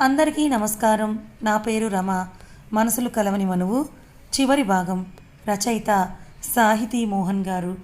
అందరికీ నమస్కారం. నా పేరు రమ. మనసులు కలవని మనువు. చివరి భాగం రచయిత సాహితీ మోహన్ గారు.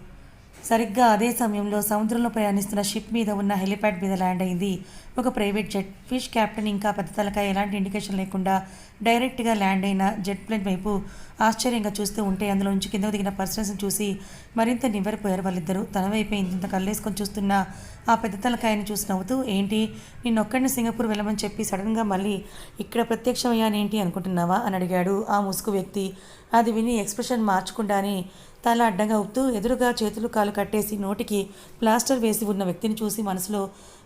సరిగ్గా అదే సమయంలో సముద్రంలో ప్రయాణిస్తున్న షిప్ మీద ఉన్న హెలిప్యాడ్ మీద ల్యాండ్ అయింది ఒక ప్రైవేట్ జెట్ ఫిష్ క్యాప్టెన్ ఇంకా పెద్ద తలకాయ ఎలాంటి ఇండికేషన్ లేకుండా డైరెక్ట్గా ల్యాండ్ అయిన జెట్ ప్లేన్ వైపు ఆశ్చర్యంగా చూస్తూ ఉంటే అందులో నుంచి కిందకు దిగిన పర్సన్స్ని చూసి మరింత నివ్వరిపోయారు వాళ్ళిద్దరూ. తన వైపే ఇంత కళ్ళేసుకొని చూస్తున్న ఆ పెద్ద తలకాయని చూసి నవ్వుతూ ఏంటి? నిన్నొక్కడిని సింగపూర్ వెళ్ళమని చెప్పి సడన్గా మళ్ళీ ఇక్కడ ప్రత్యక్షమయ్యానేంటి అనుకుంటున్నావా? అని అడిగాడు ఆ ముసుగు వ్యక్తి. అది విని ఎక్స్ప్రెషన్ మార్చకుండానే తల అడ్డంగా ఊపుతూ ఎదురుగా చేతులు కాలు కట్టేసి నోటికి ప్లాస్టర్ వేసి ఉన్న వ్యక్తిని చూసి మనసులో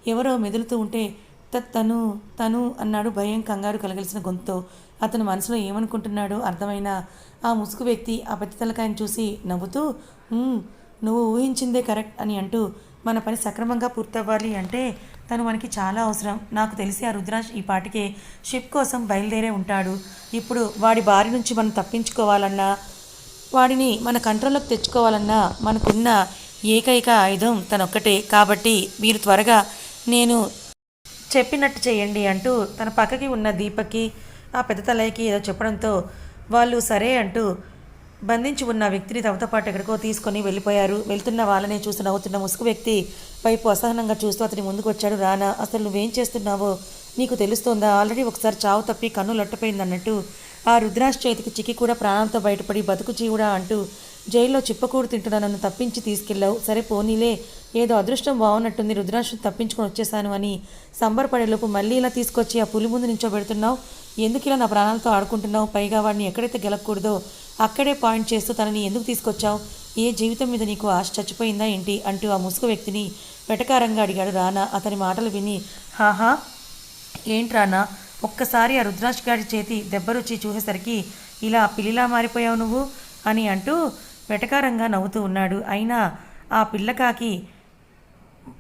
ఎవరో మెదులుతూ ఉంటే తను తను అన్నాడు భయం కంగారు కలగలిసిన గొంతుతో. అతను మనసులో ఏమనుకుంటున్నాడో అర్థమైన ఆ ముసుగు వ్యక్తి ఆ పెద్ద తలకాయని చూసి నవ్వుతూ నువ్వు ఊహించిందే కరెక్ట్ అని అంటూ మన పని సక్రమంగా పూర్తవ్వాలి అంటే తను మనకి చాలా అవసరం. నాకు తెలిసి ఆ రుద్రాష్ ఈ పాటికే షిప్ కోసం బయలుదేరే ఉంటాడు. ఇప్పుడు వాడి బారి నుంచి మనం తప్పించుకోవాలన్నా వాడిని మన కంట్రోల్లోకి తెచ్చుకోవాలన్నా మనకున్న ఏకైక ఆయుధం తనొక్కటే. కాబట్టి మీరు త్వరగా నేను చెప్పినట్టు చేయండి అంటూ తన పక్కకి ఉన్న దీపకి ఆ పెద్ద తలయ్యకి ఏదో చెప్పడంతో వాళ్ళు సరే అంటూ బంధించి ఉన్న వ్యక్తిని తమతో పాటు ఎక్కడికో తీసుకొని వెళ్ళిపోయారు. వెళ్తున్న వాళ్ళనే చూసి నవ్వుతున్న ముసుగు వ్యక్తి వైపు అసహనంగా చూస్తూ అతని ముందుకు వచ్చాడు. రానా అసలు నువ్వేం చేస్తున్నావో? నీకు తెలుస్తోందా? ఆల్రెడీ ఒకసారి చావు తప్పి కన్ను లొట్టపోయిందన్నట్టు. ఆ రుద్రాష్ చేతికి చిక్కి కూడా ప్రాణంతో బయటపడి బతుకు జీవుడా అంటూ జైల్లో చిప్పకూడు తింటున్నా నన్ను తప్పించి తీసుకెళ్ళావు. సరే పోనీలే. ఏదో అదృష్టం బాగున్నట్టుంది రుద్రాక్షను తప్పించుకొని వచ్చేసాను అని సంబరపడేలోపు మళ్ళీ ఇలా తీసుకొచ్చి ఆ పులి ముందు నించోబెడుతున్నావు? ఎందుకు ఇలా నా ప్రాణాలతో ఆడుకుంటున్నావు? పైగా వాడిని ఎక్కడైతే గెలకూడదో అక్కడే పాయింట్ చేస్తూ తనని ఎందుకు తీసుకొచ్చావు? ఏ జీవితం మీద నీకు ఆశ చచ్చిపోయిందా ఏంటి? అంటూ ఆ ముసుగు వ్యక్తిని వెటకారంగా అడిగాడు రానా. అతని మాటలు విని హాహా ఏంట్రానా ఒక్కసారి ఆ రుద్రాక్ష గారి చేతి దెబ్బ రుచి చూసేసరికి ఇలా పిల్లిలా మారిపోయావు నువ్వు? అని అంటూ వెటకారంగా నవ్వుతూ ఉన్నాడు. అయినా ఆ పిల్లకాకి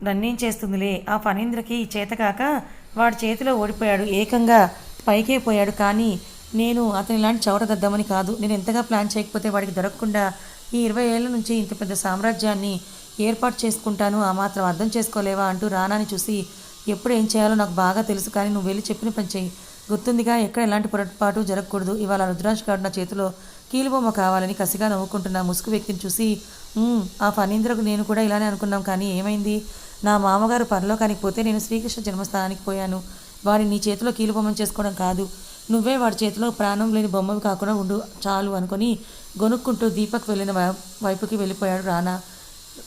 నన్నేం చేస్తుందిలే ఆ ఫణీంద్రకి చేతకాక వాడి చేతిలో ఓడిపోయాడు. ఏకంగా పైకే పోయాడు. కానీ నేను అతని ఇలాంటి చవటదద్దామని కాదు. నేను ఎంతగా ప్లాన్ చేయకపోతే వాడికి దొరకకుండా ఈ ఇరవై ఏళ్ళ నుంచి ఇంత పెద్ద సామ్రాజ్యాన్ని ఏర్పాటు చేసుకుంటాను. ఆ మాత్రం అర్థం చేసుకోలేవా అంటూ రానాని చూసి ఎప్పుడు ఏం చేయాలో నాకు బాగా తెలుసు కానీ నువ్వు వెళ్ళి చెప్పిన పని చెయ్యి. గుర్తుందిగా ఎక్కడ ఎలాంటి పొరపాటు జరగకూడదు. ఇవాళ రుద్రాంశ్ గారు నా చేతిలో కీలుబొమ్మ కావాలని కసిగా నవ్వుకుంటున్న ముసుగు వ్యక్తిని చూసి ఆ ఫణీంద్రకు నేను కూడా ఇలానే అనుకున్నాం కానీ ఏమైంది? నా మామగారు పరలోకానికి పోతే నేను శ్రీకృష్ణ జన్మస్థానానికి పోయాను. వాడి నీ చేతిలో కీలుబొమ్మను చేసుకోవడం కాదు. నువ్వే వాడి చేతిలో ప్రాణం లేని బొమ్మవి కాకుండా ఉండు చాలు అనుకొని గొనుక్కుంటూ దీపక్ వెళ్ళిన వై- వైపుకి వెళ్ళిపోయాడు రానా.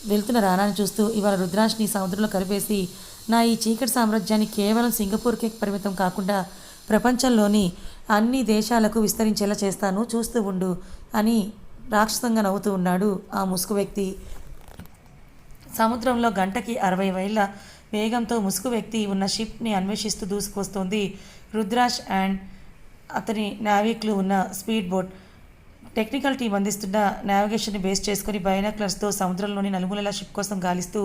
వెళ్తున్న రానాని చూస్తూ ఇవాళ రుద్రాష్ని సముద్రంలో కలిపేసి నా ఈ చీకటి సామ్రాజ్యాన్ని కేవలం సింగపూర్కే పరిమితం కాకుండా ప్రపంచంలోని అన్ని దేశాలకు విస్తరించేలా చేస్తాను చూస్తూ ఉండు అని రాక్షసంగా నవ్వుతూ ఉన్నాడు ఆ ముసుగు వ్యక్తి. సముద్రంలో గంటకి అరవై వైళ్ళ వేగంతో ముసుగు వ్యక్తి ఉన్న షిప్ని అన్వేషిస్తూ దూసుకొస్తోంది. రుద్రాష్ అండ్ అతని నావికులు ఉన్న స్పీడ్ బోట్ టెక్నికల్ టీం అందిస్తున్న నావిగేషన్ని బేస్ చేసుకుని బైనాక్లర్స్తో సముద్రంలోని నలుమూలల షిప్ కోసం గాలిస్తూ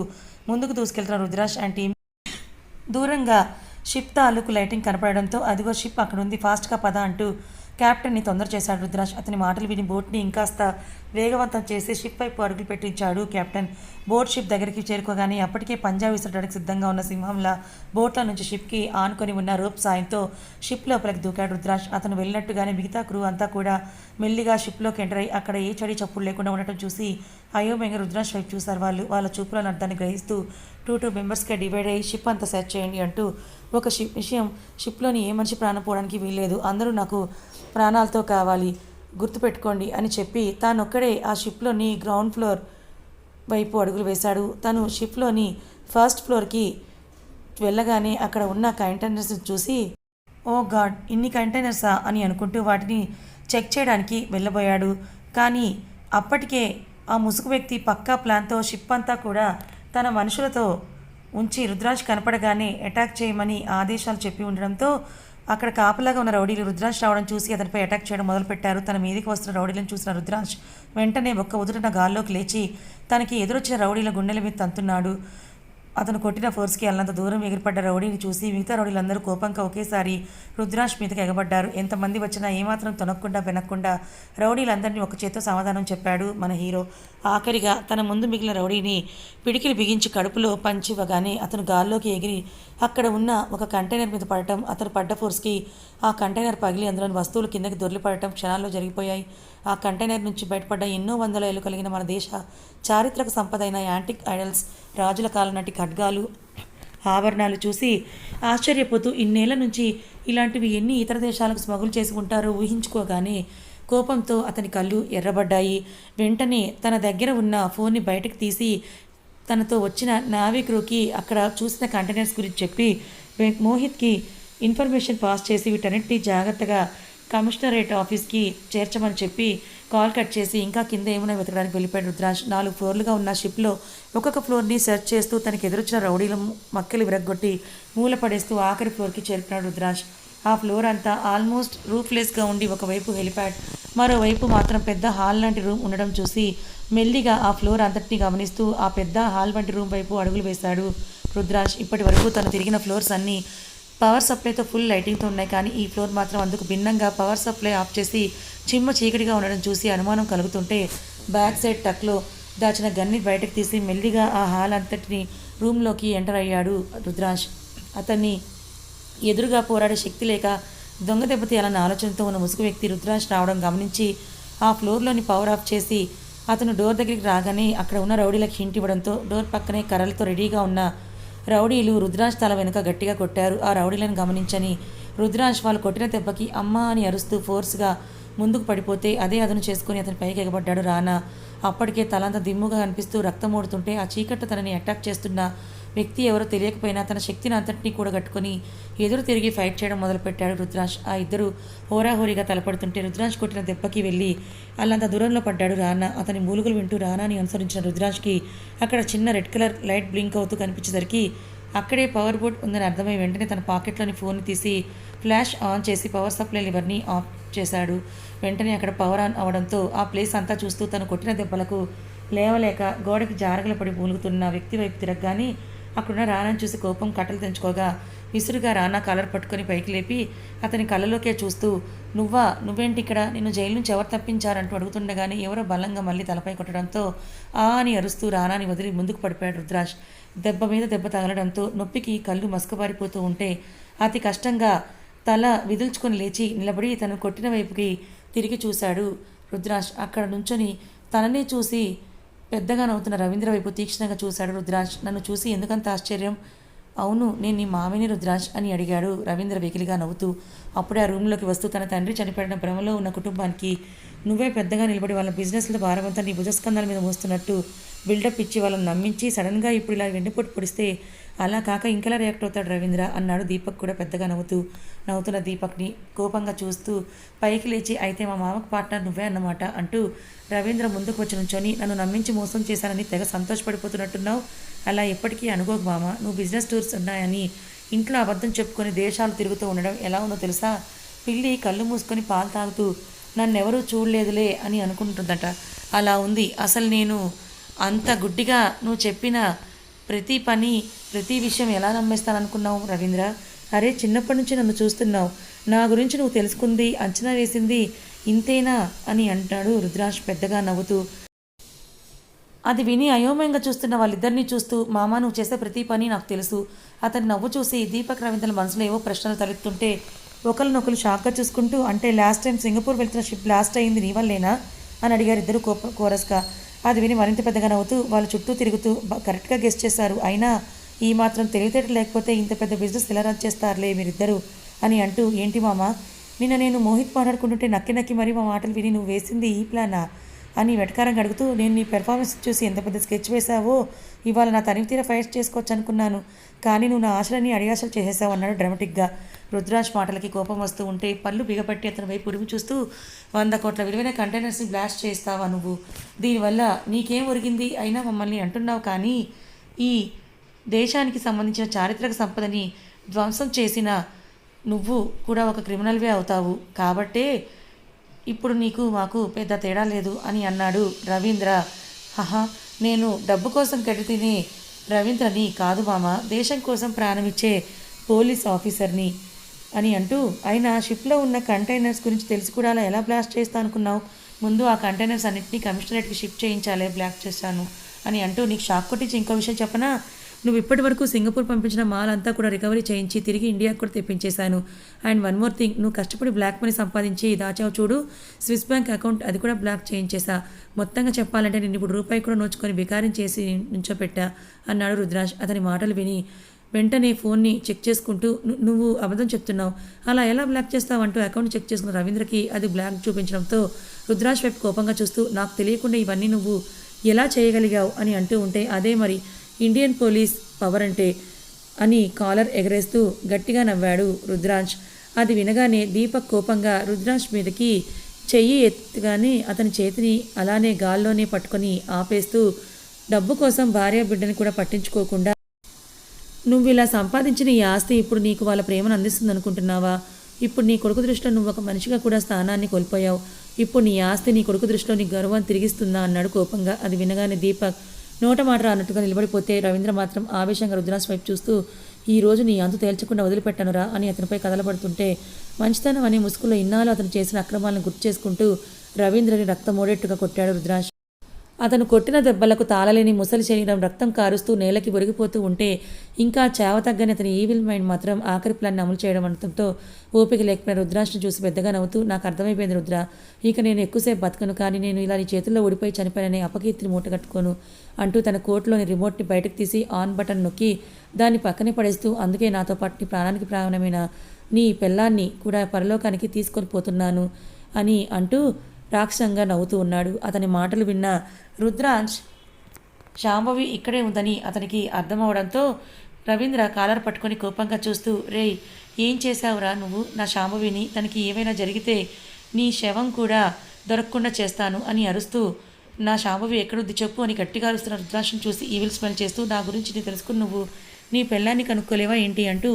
ముందుకు దూసుకెళ్తున్న రుద్రాష్ అండ్ టీం. దూరంగా షిప్ తాలూకు లైటింగ్ కనపడడంతో అదిగో షిప్ అక్కడ ఉంది ఫాస్ట్గా పద అంటూ క్యాప్టెన్ని తొందర చేశాడు రుద్రాష్ అతని మాటలు విని బోట్ని ఇంకాస్త వేగవంతం చేసి షిప్ వైపు అడుగులు పెట్టించాడు కెప్టెన్ బోట్ షిప్ దగ్గరికి చేరుకోగానే అప్పటికే పంజాబ్ విసరడానికి సిద్ధంగా ఉన్న సింహంలా బోట్ల నుంచి షిప్కి ఆనుకొని ఉన్న రోప్ సాయంతో షిప్ లోపలికి దూకాడు రుద్రాష్ అతను వెళ్ళినట్టుగానే మిగతా క్రూ అంతా కూడా మెల్లిగా షిప్లోకి ఎంటర్ అయ్యి అక్కడ ఏ చడి చప్పుడు లేకుండా ఉండటం చూసి అయోమయంగా రుద్రాష్ వైపు చూశారు వాళ్ళు. వాళ్ళ చూపులను అర్థాన్ని గ్రహిస్తూ టూ టూ మెంబర్స్గా డివైడ్ అయ్యి షిప్ అంతా సెర్చ్ చేయండి అంటూ ఒక షిప్ విషయం షిప్లోని ఏ మనిషి ప్రాణం పోవడానికి వీల్లేదు. అందరూ నాకు ప్రాణాలతో కావాలి గుర్తుపెట్టుకోండి అని చెప్పి తానొక్కడే ఆ షిప్లోని గ్రౌండ్ ఫ్లోర్ వైపు అడుగులు వేశాడు. తను షిప్లోని ఫస్ట్ ఫ్లోర్కి వెళ్ళగానే అక్కడ ఉన్న కంటైనర్స్ చూసి ఓ గాడ్ ఇన్ని కంటైనర్సా? అని అనుకుంటూ వాటిని చెక్ చేయడానికి వెళ్ళబోయాడు. కానీ అప్పటికే ఆ ముసుగు వ్యక్తి పక్కా ప్లాన్తో షిప్ అంతా కూడా తన మనుషులతో ఉంచి రుద్రాజ్ కనపడగానే అటాక్ చేయమని ఆదేశాలు చెప్పి ఉండడంతో అక్కడ కాపలాగా ఉన్న రౌడీలు రుద్రాజ్ రావడం చూసి అతనిపై అటాక్ చేయడం మొదలుపెట్టారు. తన మీదకి వస్తున్న రౌడీలను చూసిన రుద్రాజ్ వెంటనే ఒక్క ఉదురున గాల్లోకి లేచి తనకి ఎదురొచ్చిన రౌడీల గుండెల మీద తంతున్నాడు. అతను కొట్టిన ఫోర్స్కి అల్లంత దూరం ఎగిరిపడ్డ రౌడీని చూసి మిగతా రౌడీలందరూ కోపంగా ఒకేసారి రుద్రాష్ మీదకి ఎగబడ్డారు. ఎంతమంది వచ్చినా ఏమాత్రం తొనక్కుండా వెనక్కుండా రౌడీలందరినీ ఒక చేత్తో సమాధానం చెప్పాడు మన హీరో. ఆఖరిగా తన ముందు మిగిలిన రౌడీని పిడికిలి బిగించి కడుపులో పంచివ్వగానే అతను గాల్లోకి ఎగిరి అక్కడ ఉన్న ఒక కంటైనర్ మీద పడటం అతను పడ్డ ఫోర్స్కి ఆ కంటైనర్ పగిలి అందులోని వస్తువులు కిందకి దొరిలిపడటం క్షణాల్లో జరిగిపోయాయి. ఆ కంటైనర్ నుంచి బయటపడ్డ ఎన్నో వందల ఏళ్ళు కలిగిన మన దేశ చారిత్రక సంపద అయిన యాంటిక్ ఐడల్స్ రాజుల కాలం నాటి ఖడ్గాలు ఆభరణాలు చూసి ఆశ్చర్యపోతూ ఇన్నేళ్ళ నుంచి ఇలాంటివి ఎన్ని ఇతర దేశాలకు స్మగుల్ చేసుకుంటారో ఊహించుకోగానే కోపంతో అతని కళ్ళు ఎర్రబడ్డాయి. వెంటనే తన దగ్గర ఉన్న ఫోన్ని బయటకు తీసి తనతో వచ్చిన నావిక్రూకి అక్కడ చూసిన కంటైనర్స్ గురించి చెప్పి మోహిత్కి ఇన్ఫర్మేషన్ పాస్ చేసి వీటన్నిటిని జాగ్రత్తగా కమిషనరేట్ ఆఫీస్కి చేర్చమని చెప్పి కాల్ కట్ చేసి ఇంకా కింద ఏమైనా వెతకడానికి వెళ్ళిపోయాడు రుద్రాజ్ నాలుగు ఫ్లోర్లుగా ఉన్న షిప్లో ఒక్కొక్క ఫ్లోర్ని సెర్చ్ చేస్తూ తనకి ఎదురొచ్చిన రౌడీల మక్కలు విరగ్గొట్టి మూల పడేస్తూ ఆఖరి ఫ్లోర్కి చేరుకున్నాడు రుద్రాజ్ ఆ ఫ్లోర్ అంతా ఆల్మోస్ట్ రూఫ్లెస్గా ఉండి ఒకవైపు హెలిప్యాడ్ మరోవైపు మాత్రం పెద్ద హాల్ లాంటి రూమ్ ఉండడం చూసి మెల్లిగా ఆ ఫ్లోర్ అంతటిని గమనిస్తూ ఆ పెద్ద హాల్ వంటి రూమ్ వైపు అడుగులు వేశాడు రుద్రాజ్. ఇప్పటి వరకు తను తిరిగిన ఫ్లోర్స్ అన్నీ పవర్ సప్లైతో ఫుల్ లైటింగ్తో ఉన్నాయి కానీ ఈ ఫ్లోర్ మాత్రం అందుకు భిన్నంగా పవర్ సప్లై ఆఫ్ చేసి చిమ్మ చీకటిగా ఉండడం చూసి అనుమానం కలుగుతుంటే బ్యాక్ సైడ్ టక్లో దాచిన గన్ని బయటకు తీసి మెల్లిగా ఆ హాల్ అంతటిని రూమ్లోకి ఎంటర్ అయ్యాడు రుద్రాజ్. అతన్ని ఎదురుగా పోరాడే శక్తి లేక దొంగ దెబ్బతీయాలన్న ఆలోచనతో ఉన్న ముసుగు వ్యక్తి రుద్రాంశ్ రావడం గమనించి ఆ ఫ్లోర్లోని పవర్ ఆఫ్ చేసి అతను డోర్ దగ్గరికి రాగానే అక్కడ ఉన్న రౌడీలకు హింట్ ఇవ్వడంతో డోర్ పక్కనే కర్రలతో రెడీగా ఉన్న రౌడీలు రుద్రాంశ్ తల వెనుక గట్టిగా కొట్టారు. ఆ రౌడీలను గమనించని రుద్రాంశ్ వాళ్ళు కొట్టిన దెబ్బకి అమ్మా అని అరుస్తూ ఫోర్స్గా ముందుకు పడిపోతే అదే అదను చేసుకుని అతని పైకి ఎగబడ్డాడు రానా. అప్పటికే తలంతా దిమ్ముగా కనిపిస్తూ రక్తం ఓడుతుంటే ఆ చీకట్లో తనని అటాక్ చేస్తున్న వ్యక్తి ఎవరో తెలియకపోయినా తన శక్తిని అంతటినీ కూడా కట్టుకొని ఎదురు తిరిగి ఫైట్ చేయడం మొదలుపెట్టాడు రుద్రాష్ ఆ ఇద్దరు హోరాహోరీగా తలపడుతుంటే రుద్రాష్ కొట్టిన దెబ్బకి వెళ్ళి అల్లంత దూరంలో పడ్డాడు రానా. అతని మూలుగులు వింటూ రానాని అనుసరించిన రుద్రాంశ్కి అక్కడ చిన్న రెడ్ కలర్ లైట్ బ్లింక్ అవుతూ కనిపించేసరికి అక్కడే పవర్ బోర్డ్ ఉందని అర్థమై వెంటనే తన పాకెట్లోని ఫోన్ తీసి ఫ్లాష్ ఆన్ చేసి పవర్ సప్లై లివర్ని ఆఫ్ చేశాడు. వెంటనే అక్కడ పవర్ ఆన్ అవడంతో ఆ ప్లేస్ అంతా చూస్తూ తను కొట్టిన దెబ్బలకు లేవలేక గోడకి జారగల పడి మూలుగుతున్న వ్యక్తి వైపు తిరగగానే అక్కడున్న రానని చూసి కోపం కట్టలు తెంచుకోగా విసురుగా రానా కాలర్ పట్టుకొని పైకి లేపి అతని కళ్ళలోకే చూస్తూ నువ్వా నువ్వేంటి ఇక్కడ నిన్ను జైలు నుంచి ఎవరు తప్పించారంటూ అడుగుతుండగానే ఎవరో బలంగా మళ్ళీ తలపై కొట్టడంతో ఆ అని అరుస్తూ రానాని వదిలి ముందుకు పడిపోయాడు రుద్రాష్ దెబ్బ మీద దెబ్బ తగలడంతో నొప్పికి కళ్ళు మసకబారిపోతూ ఉంటే అతి కష్టంగా తల విదుల్చుకొని లేచి నిలబడి తను కొట్టిన వైపుకి తిరిగి చూశాడు రుద్రాష్ అక్కడ నుంచొని తననే చూసి పెద్దగా నవ్వుతున్న రవీంద్ర వైపు తీక్షణంగా చూశాడు రుద్రాజ్. నన్ను చూసి ఎందుకంత ఆశ్చర్యం? అవును నేను నీ మామిని రుద్రాష్ అని అడిగాడు రవీంద్ర వెకిలిగా నవ్వుతూ. అప్పుడే ఆ రూమ్లోకి వస్తూ తన తండ్రి చనిపోయిన భ్రమలో ఉన్న కుటుంబానికి నువ్వే పెద్దగా నిలబడి వాళ్ళ బిజినెస్ల భారమంతా నీ భుజస్కంధాల మీద మోస్తున్నట్టు బిల్డప్ ఇచ్చి వాళ్ళని నమ్మించి సడన్గా ఇప్పుడు ఇలా వెన్నుపోటు పొడిస్తే అలా కాక ఇంకెలా రియాక్ట్ అవుతాడు రవీంద్ర? అన్నాడు దీపక్ కూడా పెద్దగా నవ్వుతూ. నవ్వుతున్న దీపక్ని కోపంగా చూస్తూ పైకి లేచి అయితే మా మామకు పార్ట్నర్ నువ్వే అన్నమాట అంటూ రవీంద్ర ముందుకు వచ్చి నుంచొని నన్ను నమ్మించి మోసం చేశానని తెగ సంతోషపడిపోతున్నట్టున్నావు. అలా ఎప్పటికీ అనుకోకు మామ. నువ్వు బిజినెస్ టూర్స్ ఉన్నాయని ఇంట్లో అబద్ధం చెప్పుకొని దేశాలు తిరుగుతూ ఉండడం ఎలా ఉందో తెలుసా? పిల్లి కళ్ళు మూసుకొని పాలు తాగుతూ నన్నెవరూ చూడలేదులే అని అనుకుంటుందట. అలా ఉంది. అసలు నేను అంత గుడ్డిగా నువ్వు చెప్పిన ప్రతి పని ప్రతి విషయం ఎలా నమ్మేస్తాననుకున్నావు రవీంద్ర? అరే చిన్నప్పటి నుంచి నన్ను చూస్తున్నావు. నా గురించి నువ్వు తెలుసుకుంది అంచనా వేసింది ఇంతేనా అని అంటాడు రుద్రాష్ పెద్దగా నవ్వుతూ. అది విని అయోమయంగా చూస్తున్న వాళ్ళిద్దరినీ చూస్తూ మామ నువ్వు చేసే ప్రతి పని నాకు తెలుసు. అతని నవ్వు చూసి దీపక్ రవీంద్రల మనసులో ఏవో ప్రశ్నలు తలెత్తుంటే ఒకరినొకరు షాక్గా చూసుకుంటూ అంటే లాస్ట్ టైం సింగపూర్ వెళ్తున్న షిప్ లాస్ట్ అయింది నీ వల్లేనా? అని అడిగారు ఇద్దరు కోప కోరస్గా. అది విని మరింత పెద్దగా నవ్వుతూ వాళ్ళు చుట్టూ తిరుగుతూ కరెక్ట్గా గెస్ట్ చేశారు. అయినా ఈ మాత్రం తెలివితేట లేకపోతే ఇంత పెద్ద బిజినెస్ ఎలా రన్ చేస్తారులే మీరిద్దరూ అని అంటూ ఏంటి మామ? నిన్న నేను మోహిత్ మాట్లాడుకుంటుంటే నక్కి నక్కి మరీ మా మాటలు విని నువ్వు వేసింది ఈ ప్లానా అని వెటకారంగా అడుగుతూ నేను నీ పెర్ఫార్మెన్స్ చూసి ఎంత పెద్ద స్కెచ్ వేశావో ఇవాళ నా తనివి తీర ఫైట్ చేసుకోవచ్చు అనుకున్నాను. కానీ నువ్వు నా ఆశలన్నీ అడియాసలు చేసేసావు అన్నాడు డ్రామాటిక్గా రుద్రాజ్ మాటలకి కోపం వస్తూ ఉంటే పళ్ళు బిగపట్టి అతని వైపు ఉరిమి చూస్తూ వంద కోట్ల విలువైన కంటైనర్స్ని బ్లాస్ట్ చేస్తావా నువ్వు? దీనివల్ల నీకేం ఒరిగింది? అయినా మమ్మల్ని అంటున్నావు కానీ ఈ దేశానికి సంబంధించిన చారిత్రక సంపదని ధ్వంసం చేసిన నువ్వు కూడా ఒక క్రిమినల్వే అవుతావు. కాబట్టే ఇప్పుడు నీకు మాకు పెద్ద తేడా లేదు అని అన్నాడు రవీంద్ర. హహా నేను డబ్బు కోసం కట్టి రవీంద్రని కాదు మామ దేశం కోసం ప్రాణమిచ్చే పోలీస్ ఆఫీసర్ని అని అంటూ అయినా షిప్లో ఉన్న కంటైనర్స్ గురించి తెలిసి కూడా అలా ఎలా బ్లాస్ట్ చేస్తా అనుకున్నావు? ముందు ఆ కంటైనర్స్ అన్నింటినీ కమిషనరేట్కి షిఫ్ట్ చేయించాలి బ్లాక్ చేస్తాను అని అంటూ నీకు షాక్ కొట్టించి ఇంకో విషయం చెప్పనా? నువ్వు ఇప్పటి వరకు సింగపూర్ పంపించిన మాల్ అంతా కూడా రికవరీ చేయించి తిరిగి ఇండియాకు కూడా తెప్పించేశాను. అండ్ వన్ మోర్ థింగ్ నువ్వు కష్టపడి బ్లాక్ మనీ సంపాదించి దాచావు చూడు. స్విస్ బ్యాంక్ అకౌంట్ అది కూడా బ్లాక్ చేయించేశా. మొత్తంగా చెప్పాలంటే నేను ఇప్పుడు రూపాయి కూడా నోచుకొని బికారం చేసి నుంచోపెట్టా అన్నాడు రుద్రాజ్ అతని మాటలు విని. వెంటనే ఫోన్ని చెక్ చేసుకుంటూ నువ్వు అబద్ధం చెప్తున్నావు. అలా ఎలా బ్లాక్ చేస్తావు అంటూ అకౌంట్ చెక్ చేసుకున్న రవీంద్రకి అది బ్లాక్ చూపించడంతో రుద్రాజ్ వైపు కోపంగా చూస్తూ నాకు తెలియకుండా ఇవన్నీ నువ్వు ఎలా చేయగలిగావు? అని అంటూ ఉంటే అదే మరి. ఇండియన్ పోలీస్ పవర్ అంటే అని కాలర్ ఎగరేస్తూ గట్టిగా నవ్వాడు రుద్రాంశ్ అది వినగానే దీపక్ కోపంగా రుద్రాంశ్ మీదకి చెయ్యి ఎత్తుగానే అతని చేతిని అలానే గాల్లోనే పట్టుకొని ఆపేస్తూ డబ్బు కోసం భార్య బిడ్డని కూడా పట్టించుకోకుండా నువ్వు ఇలా సంపాదించిన ఈ ఆస్తి ఇప్పుడు నీకు వాళ్ళ ప్రేమను అందిస్తుంది అనుకుంటున్నావా ఇప్పుడు నీ కొడుకు దృష్టిలో నువ్వు ఒక మనిషిగా కూడా స్థానాన్ని కోల్పోయావు. ఇప్పుడు నీ ఆస్తి నీ కొడుకు దృష్టిలో నీ గర్వం తిరిగిస్తుందా? అన్నాడు కోపంగా. అది వినగానే దీపక్ నోట మాట రానట్టుగా నిలబడిపోతే రవీంద్ర మాత్రం ఆవేశంగా రుద్రాస్ వైపు చూస్తూ ఈ రోజు నీ అంతు తేల్చకుండా వదిలిపెట్టనురా అని అతనిపై కదలబడుతుంటే మంచితనం అనే ముసుగులో ఇన్నాళ్ళు అతను చేసిన అక్రమాలను గుర్తు చేసుకుంటూ రవీంద్రని రక్తమోడేట్టుగా కొట్టాడు రుద్రాష్ అతను కొట్టిన దెబ్బలకు తాళలేని ముసలి శరీరం రక్తం కారుస్తూ నేలకి ఒరిగిపోతూ ఉంటే ఇంకా చావ తగ్గని అతని ఈవిల్ మైండ్ మాత్రం ఆఖరి ప్లాన్ని అమలు చేయడం అనడంతో ఓపిక లేకపోయిన రుద్రాష్ని చూసి పెద్దగా నవ్వుతూ నాకు అర్థమైపోయింది రుద్ర ఇక నేను ఎక్కువసేపు బతకను కానీ నేను ఇలా నీ చేతుల్లో ఓడిపోయి చనిపోయాననే అపకీర్తిని మూటగట్టుకోను అంటూ తన కోట్లోని రిమోట్ని బయటకు తీసి ఆన్ బటన్ నొక్కి దాన్ని పక్కనే పడేస్తూ అందుకే నాతో పాటు నీ ప్రాణానికి ప్రాణమైన నీ పెళ్ళాన్ని కూడా పరలోకానికి తీసుకొని పోతున్నాను అని అంటూ రాక్షసంగా నవ్వుతూ ఉన్నాడు. అతని మాటలు విన్న రుద్రాంశ్ శాంభవి ఇక్కడే ఉందని అతనికి అర్థమవడంతో రవీంద్ర కాలర్ పట్టుకొని కోపంగా చూస్తూ రేయ్ ఏం చేశావురా నువ్వు? నా శాంభవిని తనకి ఏమైనా జరిగితే నీ శవం కూడా దొరకకుండా చేస్తాను అని అరుస్తూ నా శాంభవి ఎక్కడుద్ది చెప్పు అని గట్టిగా అరుస్తున్న రుద్రాంశం చూసి ఈవిల్ స్మెల్ చేస్తూ నా గురించి నీ తెలుసుకుని నువ్వు నీ పెళ్ళాన్ని కనుక్కోలేవా ఏంటి? అంటూ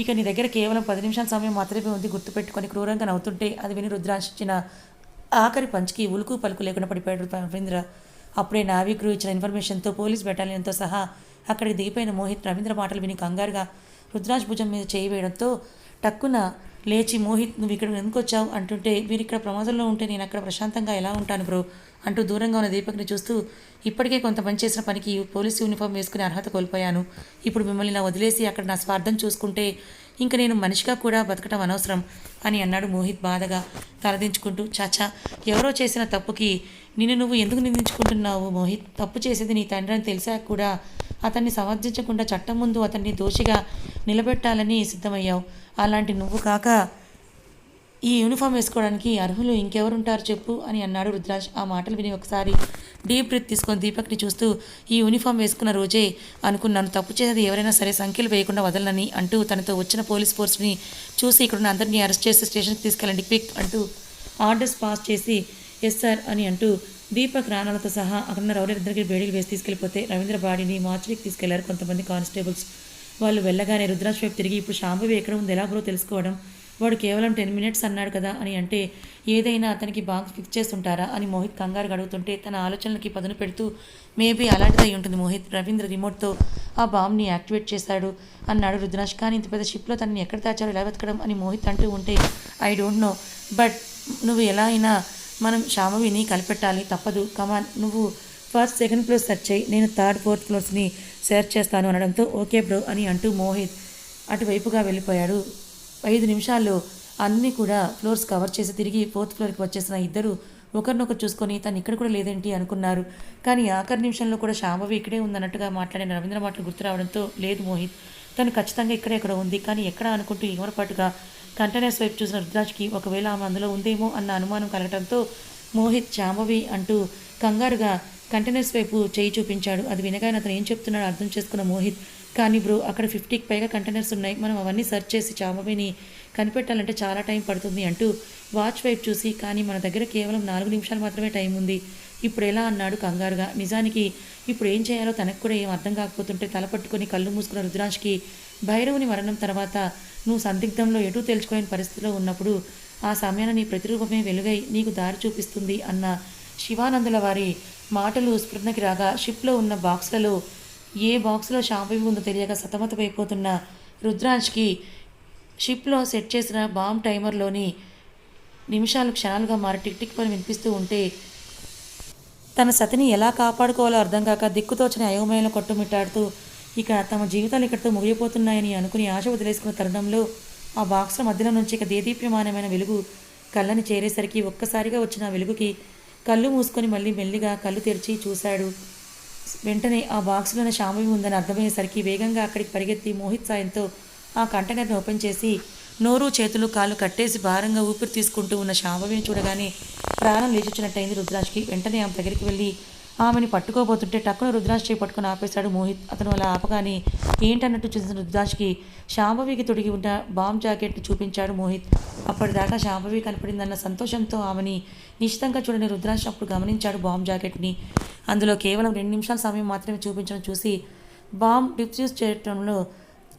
ఇక నీ దగ్గర కేవలం పది నిమిషాల సమయం మాత్రమే ఉంది గుర్తుపెట్టుకొని క్రూరంగా నవ్వుతుంటే అది విని రుద్రాక్షించిన ఇచ్చిన ఆఖరి పంచ్కి ఉలుకు పలుకు లేకుండా పడిపోయాడు రవీంద్ర. అప్పుడే నావీ ఇచ్చిన ఇన్ఫర్మేషన్తో పోలీస్ బెటాలియన్తో సహా అక్కడికి దిగిపోయిన మోహిత్ రవీంద్ర మాటలు విని కంగారుగా రుద్రాజ్ భుజం మీద చేయి వేయడంతో టక్కున లేచి మోహిత్ నువ్వు ఇక్కడ ఎందుకు వచ్చావు? అంటుంటే మీరు ఇక్కడ ప్రమాదంలో ఉంటే నేను అక్కడ ప్రశాంతంగా ఎలా ఉంటాను బ్రో? అంటూ దూరంగా ఉన్న దీపక్ని చూస్తూ ఇప్పటికే కొంత పని చేసిన పనికి పోలీస్ యూనిఫామ్ వేసుకునే అర్హత కోల్పోయాను. ఇప్పుడు మిమ్మల్ని నా వదిలేసి అక్కడ నా స్వార్థం చూసుకుంటే ఇంక నేను మనిషిగా కూడా బతకటం అనవసరం అని అన్నాడు మోహిత్ బాధగా తలదించుకుంటూ. చాచా ఎవరో చేసిన తప్పుకి నిన్ను నువ్వు ఎందుకు నిందించుకుంటున్నావు మోహిత్? తప్పు చేసేది నీ తండ్రి అని తెలిసాక కూడా? అతన్ని సమర్థించకుండా చట్టం ముందు అతన్ని దోషిగా నిలబెట్టాలని సిద్ధమయ్యావు. అలాంటి నువ్వు కాక ఈ యూనిఫామ్ వేసుకోవడానికి అర్హులు ఇంకెవరుంటారు చెప్పు అని అన్నాడు రుద్రాజ్. ఆ మాటలు విని ఒకసారి డీప్ బ్రీత్ తీసుకొని దీపక్ని చూస్తూ ఈ యూనిఫామ్ వేసుకున్న రోజే అనుకున్నాను తప్పు చేసేది ఎవరైనా సరే సంఖ్యలు వేయకుండా వదలనని అంటూ తనతో వచ్చిన పోలీస్ ఫోర్స్ని చూసి ఇక్కడున్న అందరినీ అరెస్ట్ చేసి స్టేషన్కి తీసుకెళ్ళండి క్విక్ అంటూ ఆర్డర్స్ పాస్ చేసి ఎస్ సార్ అని అంటూ దీపక్ రాణాలతో సహా అక్కడున్న రౌడీలిద్దరికి బేడీలు వేసి తీసుకెళ్ళిపోతే రవీంద్ర బాడీని మార్చికి తీసుకెళ్ళారు కొంతమంది కానిస్టేబుల్స్. వాళ్ళు వెళ్ళగానే రుద్రాక్ష వైపు తిరిగి ఇప్పుడు శాంభవి ఎక్కడ ఉంది ఎలా బ్రో తెలుసుకోవడం వాడు కేవలం టెన్ మినిట్స్ అన్నాడు కదా అని అంటే ఏదైనా అతనికి బాగా ఫిక్స్ చేస్తుంటారా అని మోహిత్ కంగారు అడుగుతుంటే తన ఆలోచనలకి పదును పెడుతూ మేబీ అలాంటిది అయి ఉంటుంది మోహిత్ రవీంద్ర రిమోట్తో ఆ బాంబ్ని యాక్టివేట్ చేశాడు అన్నాడు రుద్రాష్ కానీ ఇంత పెద్ద షిప్లో తనని ఎక్కడ దాచారో ఎలా వెతకడం అని మోహిత్ అంటూ ఉంటే ఐ డోంట్ నో బట్ నువ్వు ఎలా అయినా మనం శామవిని కలిపెట్టాలి తప్పదు. కమాన్ నువ్వు ఫస్ట్ సెకండ్ ఫ్లోర్ సెర్చ్ చేయి నేను థర్డ్ ఫోర్త్ ఫ్లోర్స్ని సెర్చ్ చేస్తాను అనడంతో ఓకే బ్రో అని అంటూ మోహిత్ అటువైపుగా వెళ్ళిపోయాడు. ఐదు నిమిషాల్లో అన్నీ కూడా ఫ్లోర్స్ కవర్ చేసి తిరిగి ఫోర్త్ ఫ్లోర్కి వచ్చేసిన ఇద్దరు ఒకరినొకరు చూసుకొని తను ఇక్కడ కూడా లేదేంటి అనుకున్నారు. కానీ ఆఖరి నిమిషంలో కూడా శాంభవి ఇక్కడే ఉందన్నట్టుగా మాట్లాడిన రవీంద్ర మాటలు గుర్తు రావడంతో లేదు మోహిత్ తను ఖచ్చితంగా ఇక్కడే ఇక్కడ ఉంది కానీ ఎక్కడ అనుకుంటూ ఏమరపాటుగా కంటైనర్స్ వైపు చూసిన రుద్రాజ్కి ఒకవేళ ఆమె అందులో ఉందేమో అన్న అనుమానం కలగడంతో మోహిత్ శాంభవి అంటూ కంగారుగా కంటైనర్స్ వైపు చేయి చూపించాడు. అది వినగానే అతను ఏం చెప్తున్నాడో అర్థం చేసుకున్న మోహిత్ కానీ బ్రో అక్కడ ఫిఫ్టీకి పైగా కంటైనర్స్ ఉన్నాయి. మనం అవన్నీ సెర్చ్ చేసి చామవిని కనిపెట్టాలంటే చాలా టైం పడుతుంది అంటూ వాచ్ వైపు చూసి కానీ మన దగ్గర కేవలం నాలుగు నిమిషాలు మాత్రమే టైం ఉంది. ఇప్పుడు ఎలా? అన్నాడు కంగారుగా. నిజానికి ఇప్పుడు ఏం చేయాలో తనకు కూడా ఏం అర్థం కాకపోతుంటే తలపట్టుకొని కళ్ళు మూసుకున్న రుద్రాంష్కి భైరవుని మరణం తర్వాత నువ్వు సందిగ్ధంలో ఎటూ తెలుసుకోలేని పరిస్థితిలో ఉన్నప్పుడు ఆ సమయాన్ని నీ ప్రతిరూపమే వెలుగై నీకు దారి చూపిస్తుంది అన్న శివానందుల వారి మాటలు స్ఫురణకి రాగా షిప్లో ఉన్న బాక్స్లలో ఏ బాక్స్లో షాంపూ ఉందో తెలియక సతమతమైపోతున్న రుద్రాజ్కి షిప్లో సెట్ చేసిన బాంబ్ టైమర్లోని నిమిషాలు క్షణాలుగా మారి టిక్ టిక్ పని వినిపిస్తూ ఉంటే తన సతిని ఎలా కాపాడుకోవాలో అర్థం కాక దిక్కుతోచని అయోమయంలో కొట్టుమిట్టాడుతూ ఇక తమ జీవితాలు ఇక్కడితో ముగిపోతున్నాయని అనుకుని ఆశ వదిలేసుకున్న తరుణంలో ఆ బాక్స్ల మధ్యలో నుంచి ఇక దేదీప్యమానమైన వెలుగు కళ్ళని చేరేసరికి ఒక్కసారిగా వచ్చిన వెలుగుకి కళ్ళు మూసుకొని మళ్ళీ మెల్లిగా కళ్ళు తెరిచి చూశాడు. వెంటనే ఆ బాక్స్లోనే శాంభవి ఉందని అర్థమయ్యేసరికి వేగంగా అక్కడికి పరిగెత్తి మోహిత్ సాయంతో ఆ కంటైనర్ని ఓపెన్ చేసి నోరు చేతులు కాళ్ళు కట్టేసి భారంగా ఊపిరి తీసుకుంటూ ఉన్న శాంభవిని చూడగానే ప్రాణం లేచొచ్చినట్టయింది రుద్రాజ్కి. వెంటనే ఆమె దగ్గరికి వెళ్ళి ఆమెని పట్టుకోబోతుంటే టక్కున రుద్రాజ్ చేయి పట్టుకుని ఆపేశాడు మోహిత్. అతను అలా ఆపగానే ఏంటన్నట్టు చూసిన రుద్రాజ్కి శాంభవికి తొడిగి ఉన్న బాంబ్ జాకెట్ చూపించాడు మోహిత్. అప్పటిదాకా శాంభవి కనపడిందన్న సంతోషంతో ఆమెని నిశ్చితంగా చూడని రుద్రాక్ష అప్పుడు గమనించాడు బాంబ్ జాకెట్ని. అందులో కేవలం రెండు నిమిషాల సమయం మాత్రమే చూపించడం చూసి బాంబ్ డిఫ్యూజ్ చేయడంలో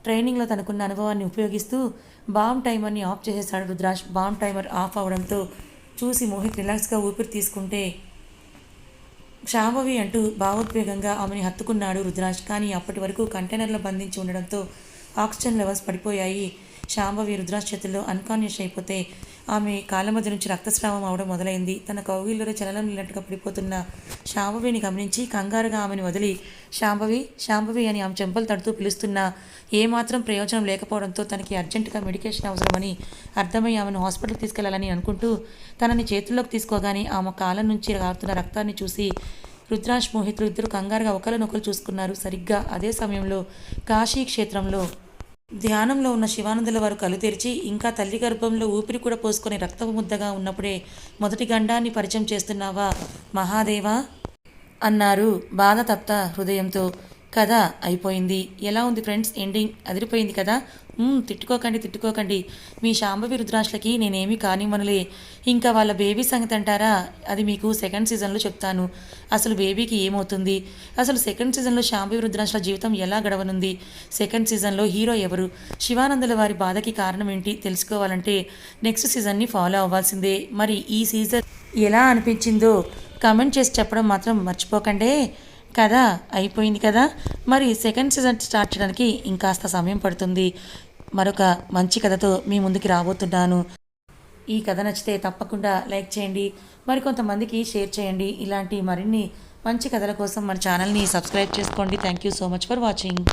ట్రైనింగ్లో తనకున్న అనుభవాన్ని ఉపయోగిస్తూ బాంబ్ టైమర్ని ఆఫ్ చేసేసాడు రుద్రాష్ బాంబ్ టైమర్ ఆఫ్ అవడంతో చూసి మోహిత్ రిలాక్స్గా ఊపిరి తీసుకుంటే శాంభవి అంటూ భావోద్వేగంగా ఆమెని హత్తుకున్నాడు రుద్రాష్ కానీ అప్పటి వరకు కంటైనర్లో బంధించి ఉండడంతో ఆక్సిజన్ లెవెల్స్ పడిపోయాయి. శాంభవి రుద్రాజ్ చేతుల్లో అన్కాన్షియస్ అయిపోతే ఆమె కాళ్ళ మధ్య నుంచి రక్తస్రావం అవడం మొదలైంది. తన కౌగిల్లో చలనం లేనట్టుగా పడిపోతున్న శాంభవిని గమనించి కంగారుగా ఆమెను వదిలి శాంభవి శాంభవి అని ఆమె చెంపలు తడుతూ పిలుస్తున్నా ఏమాత్రం ప్రయోజనం లేకపోవడంతో తనకి అర్జెంటుగా మెడికేషన్ అవసరమని అర్థమై ఆమెను హాస్పిటల్కి తీసుకెళ్ళాలని అనుకుంటూ తనని చేతుల్లోకి తీసుకోగానే ఆమె కాళ్ళ నుంచి కారుతున్న రక్తాన్ని చూసి రుద్రాజ్ మోహితులు ఇద్దరు కంగారుగా ఒకరినొకరు చూసుకున్నారు. సరిగ్గా అదే సమయంలో కాశీ క్షేత్రంలో ధ్యానంలో ఉన్న శివానందుల వారు కళ్ళు తెరిచి ఇంకా తల్లి గర్భంలో ఊపిరి కూడా పోసుకొని రక్తపు ముద్దగా ఉన్నప్పుడే మొదటి గండాన్ని పరిచయం చేస్తున్నావా మహాదేవా? అన్నారు బాధ తప్త హృదయంతో. కథ అయిపోయింది. ఎలా ఉంది ఫ్రెండ్స్? ఎండింగ్ అదిరిపోయింది కదా? తిట్టుకోకండి తిట్టుకోకండి. మీ శాంభవి రుద్రాక్షలకి నేనేమీ కానివ్వనులే. ఇంకా వాళ్ళ బేబీ సంగతి అంటారా? అది మీకు సెకండ్ సీజన్లో చెప్తాను. అసలు బేబీకి ఏమవుతుంది? అసలు సెకండ్ సీజన్లో శాంభవి రుద్రాక్షల జీవితం ఎలా గడవనుంది? సెకండ్ సీజన్లో హీరో ఎవరు? శివానందుల వారి బాధకి కారణం ఏంటి తెలుసుకోవాలంటే నెక్స్ట్ సీజన్ని ఫాలో అవ్వాల్సిందే. మరి ఈ సీజన్ ఎలా అనిపించిందో కమెంట్ చేసి చెప్పడం మాత్రం మర్చిపోకండి. కథ అయిపోయింది కదా? మరి సెకండ్ సీజన్ స్టార్ట్ చేయడానికి ఇంకాస్త సమయం పడుతుంది. మరొక మంచి కథతో మీ ముందుకి రాబోతున్నాను. ఈ కథ నచ్చితే తప్పకుండా లైక్ చేయండి. మరి కొంతమందికి షేర్ చేయండి. ఇలాంటి మరిన్ని మంచి కథల కోసం మన ఛానల్ని సబ్స్క్రైబ్ చేసుకోండి. Thank you so much for watching